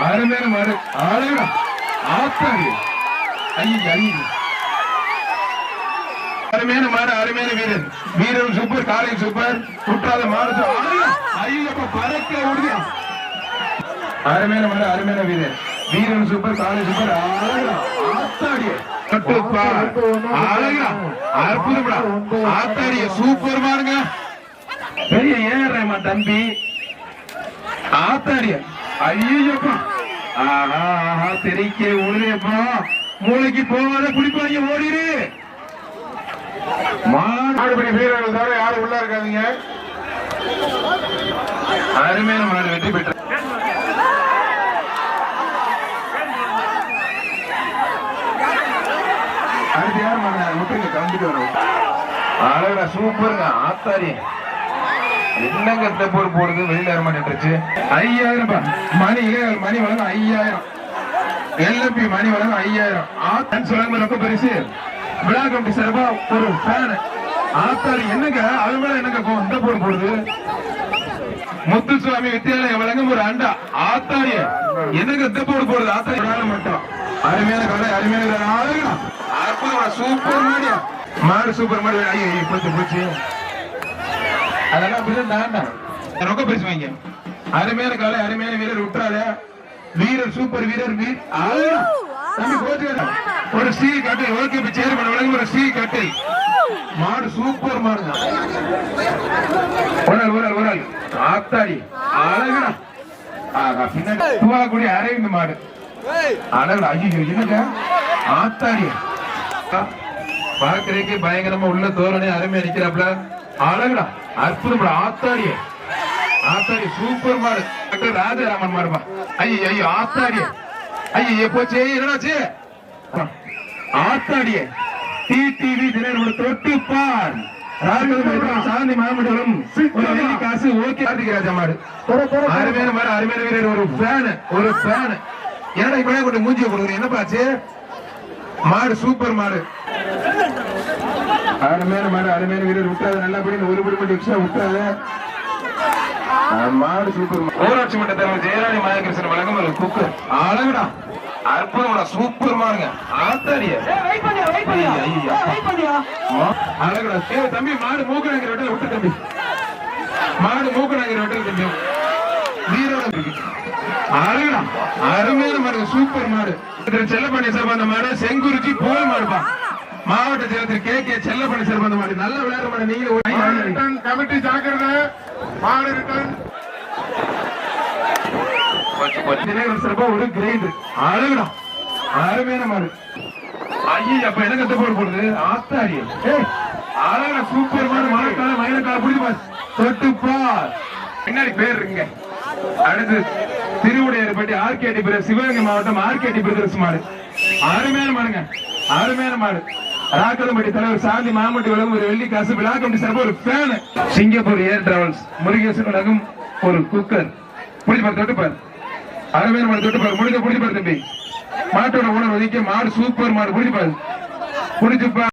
அருமையான மாறு அழகா ஆத்தாடி. ஐயோ ஐயோ. அருமையான மாடு அருமையான வீரர் வீரர் சூப்பர் காலை சூப்பர். குற்றால மாடு சூப்பர். பறக்க ஓடுது அருமையான மாடு அருமையான வீரர் வீரன் சூப்பர் காலை சூப்பர். அழகா ஆத்தாடியே கட்டுப்பா. அழகா அற்புதம்டா. ஆத்தாடிய சூப்பர் மாடுங்க. பெரிய ஏறமா தம்பி. ஆத்தாடிய ஐயப்பா ஆஹா ஆஹா தெரிக்க உழுதேப்பா மூளைக்கு போகாத குடிப்பாங்க ஓடிடு மாடுபடி வீரர்கள் தவிர யாரும் உள்ள இருக்காதீங்க? அருமையான மாடு வெற்றி பெற்ற அடுத்து யார் மாடு? முட்டைங்க கலந்துட்டு வரும் அழகா சூப்பருங்க ஆத்தாரி. என்னங்க தெப்போர் போடுது வெளியில வர மாட்டேன்ருச்சு ஐயாயிரம் ரூபாய். மணி மணி வழங்க ஐயாயிரம். எல்எப்பி மணி வழங்க ஐயாயிரம். ஆத்தன் சொல்லுங்க ரொம்ப பெருசு. விழா கமிட்டி சார்பா ஒரு ஃபேன் ஆத்தாரி என்னங்க? அது மேல என்னங்க இந்த போர் போடுது. முத்துசுவாமி வித்தியாலயம் வழங்கும் ஒரு அண்டா. ஆத்தாரிய என்னங்க இந்த போர் போடுது? ஆத்தாரி மட்டும். அருமையான கலை அருமையான கலை. அற்புதமா சூப்பர் மாடியா. மாடு சூப்பர் மாடு ஐயோ ஐயோ, போச்சு போச்சு அதெல்லாம் அப்படிதான் தாண்டா ரொம்ப பேசுவாங்க அருமையான காலை அருமையான வீரர் விட்டுறாத வீரர் சூப்பர் வீரர் வீர் ஒரு ஸ்டீல் கட்டை ஓகே சேர்மன் வழங்கும் ஒரு ஸ்டீல் கட்டை மாடு சூப்பர் மாடு ஒரு ஆள் ஒரு ஆள் ஒரு ஆள். ஆத்தாடி அழகா. ஆகா பின்னாடி தூவாக்குடி அரைந்து மாடு. அழகு ஐயோ என்னங்க? ஆத்தாடி. பாக்குறதுக்கு பயங்கரமா உள்ள தோரணை அருமை அடிக்கிறாப்ல அழகுடா. அற்புதம் ஆத்தாடிய. ஆத்தாடி சூப்பர் மாடு டாக்டர் ராஜராமன் மாடுப்பா ஐயோ ஐயோ ஆத்தாடிய. ஐயோ போச்சு என்னடாச்சு? ஆத்தாடிய. டிடிவி தினர்கள் தொட்டு பார். சாந்தி மாமண்டலம். காசு ஓகே. ராஜா மாடு அருமையான மாடு அருமையான வீரர். ஒரு ஃபேன் ஒரு ஃபேன் என்னடா இப்ப கொண்டு மூஞ்சிய கொடுக்குறீங்க என்ன பாச்சு மாடு சூப்பர் மாடு. அருமையான மாடு அருமையான வீரர். விட்டாத நல்லபடி ஒரு படி மட்டும் எக்ஸ்ட்ரா விட்டாத. மாடு சூப்பர் ஊராட்சி மன்ற தலைவர் ஜெயராணி மாயகிருஷ்ணன் வழங்கும் ஒரு குக்கு அழகுடா. அற்புதம்டா. சூப்பர் மாடுங்க. ஆத்தாடிய. அழகுடா. ஏய் தம்பி மாடு மூக்கணங்கிற வெட்டில விட்டு தம்பி. மாடு மூக்கணங்கிற வெட்டில தம்பி. வீரோட அழகுடா. அருமையான மாடு சூப்பர் மாடு. திரு செல்லப்பண்ணி சார் அந்த மாடு. செங்குறிச்சி போல் மாடுப்பா. மாவட்ட செயலர் கே. கே. செல்லப்பண்ணி சார் அந்த மாடு நல்ல விளையாடுற மாடு நீங்க கமிட்டி ஜாக்கிரதை மாடு ரிட்டர்ன் சார்பா ஒரு கிரைண்ட் அழகுடா. அருமையான மாடு. ஐயா அப்ப என்ன கத்த போட போடுது ஆத்தாடி. அழகா சூப்பர் மாடு. மழைக்கால மயிலக்கால புடிச்சு பாஸ் தொட்டு பார் பின்னாடி பேர் இருக்குங்க அடுத்து திருவுடையார்பட்டி ஆர்கேடி சிவகங்கை மாவட்டம் ஆர்கேடி பிரதர்ஸ் மாடு. அருமையான மாடுங்க. அருமையான மாடு. ராக்கலம்பட்டி தலைவர் சாந்தி மாமட்டி வழங்கும் ஒரு வெள்ளி காசு விழா கமிட்டி ஒரு fan Singapore air travels Murugesan வழங்கும் ஒரு குக்கர். புடிச்சு தொட்டுப்பார் தொட்டு பாரு. மாடு தொட்டு பாரு. முடிஞ்ச புடிச்சு பாரு தம்பி. மாட்டோட உணர்வு ஒதுக்கி மாடு சூப்பர் மாடு. புடிச்சு பாரு.